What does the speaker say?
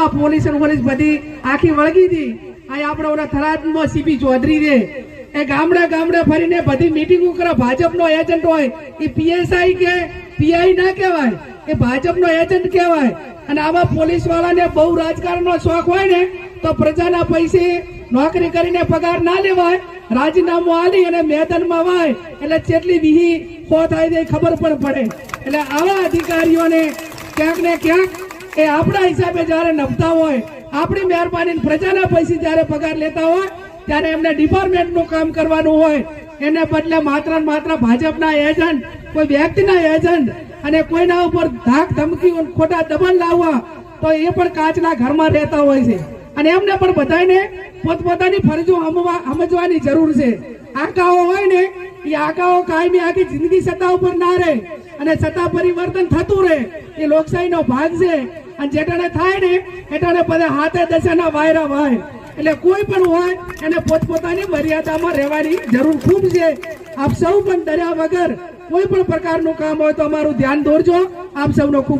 આ police police બધી આખી વળગી હતી. અહીં આપણે ઓલા થરાદમાં ચૌધરી રે એ ગામડા ગામડા ફરીને બધી મીટિંગો કરે ભાજપનો એજન્ટ હોય, એ પીએસઆઈ કે, પીઆઈ ના કહેવાય, એ ભાજપનો એજન્ટ કહેવાય. અને આવા પોલીસ બહુ રાજકારણનો શોખ હોય ને, તો પ્રજાના પૈસે નોકરી કરીને પગાર ના લેવાય, રાજીનામું આલી અને મેદાનમાં વાય, એટલે જેટલી વિહી હો થાય તે ખબર પણ પડે. એટલે આવા અધિકારીઓને ક્યાંક ને ક્યાંક એ આપણા હિસાબે જ્યારે નભતા હોય, આપણી મહેરબાની પ્રજાના પૈસે જ્યારે પગાર લેતા હોય, ત્યારે એમને ડિપાર્ટમેન્ટનું કામ કરવાનું હોય, એને બદલે માત્ર માત્ર ભાજપના એજન્ટ, કોઈ વ્યક્તિના એજન્ટ અને કોઈના ઉપર ધાક ધમકી ખોટા દબાણ લાવવા, તો એ પણ કાચના ઘરમાં રહેતા હોય છે. અને એમને પણ બધાને પોતપોતાની ફરજો સમજવાની જરૂર છે. આકાઓ હોય ને, એ આકાઓ કાયમી આખી જિંદગી સત્તા ઉપર ના રહે અને સત્તા પરિવર્તન થતું રહે, એ લોકશાહીનો ભાગ છે. અને જેટાને થાય ને એટાને બધા હાથે દશાના વાયરા વાય એટલે કોઈ પણ હોય, એને પોતપોતાની મર્યાદામાં રહેવાની જરૂર ખૂબ છે. આપ સૌ પણ ડર્યા વગર કોઈ પણ પ્રકારનું કામ હોય તો અમારું ધ્યાન દોરજો. આપ સૌનો ખૂબ